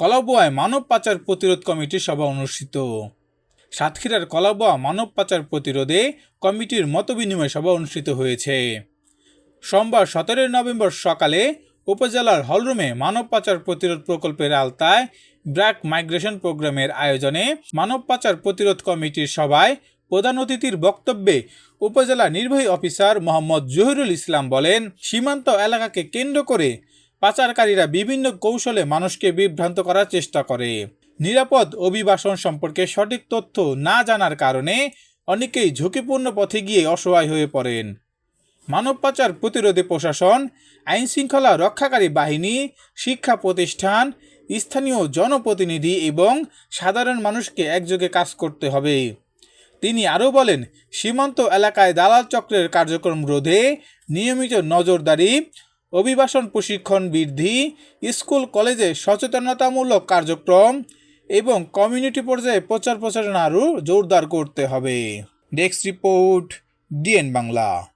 কলাবোয়ায় মানব পাচার প্রতিরোধ কমিটির সভা অনুষ্ঠিত। সাতক্ষীরার কলাবোয়া মানব পাচার প্রতিরোধে কমিটির মতবিনিময় সভা অনুষ্ঠিত হয়েছে। সোমবার সতেরোই নভেম্বর সকালে উপজেলার হলরুমে মানব পাচার প্রতিরোধ প্রকল্পের আওতায় ব্র্যাক মাইগ্রেশন প্রোগ্রামের আয়োজনে মানব পাচার প্রতিরোধ কমিটির সভায় প্রধান অতিথির বক্তব্যে উপজেলা নির্বাহী অফিসার মোহাম্মদ জহিরুল ইসলাম বলেন, সীমান্ত এলাকাকে কেন্দ্র করে পাচারকারীরা বিভিন্ন কৌশলে মানুষকে বিভ্রান্ত করার চেষ্টা করে। নিরাপদ অভিবাসন সম্পর্কে সঠিক তথ্য না জানার কারণে অনেকেই ঝুঁকিপূর্ণ পথে গিয়ে অসহায় হয়ে পড়েন। মানব পাচার প্রতিরোধে প্রশাসন আইন শৃঙ্খলা রক্ষাকারী বাহিনী, শিক্ষা প্রতিষ্ঠান, স্থানীয় জনপ্রতিনিধি এবং সাধারণ মানুষকে একযোগে কাজ করতে হবে। তিনি আরও বলেন, সীমান্ত এলাকায় দালাল চক্রের কার্যক্রম রোধে নিয়মিত নজরদারি অভিবাসন প্রশিক্ষণ বৃদ্ধি, স্কুল, কলেজে সচেতনতামূলক কার্যক্রম এবং কমিউনিটি পর্যায়ে প্রচার প্রচারণা আরও জোরদার করতে হবে। Desk report, DN Bangla.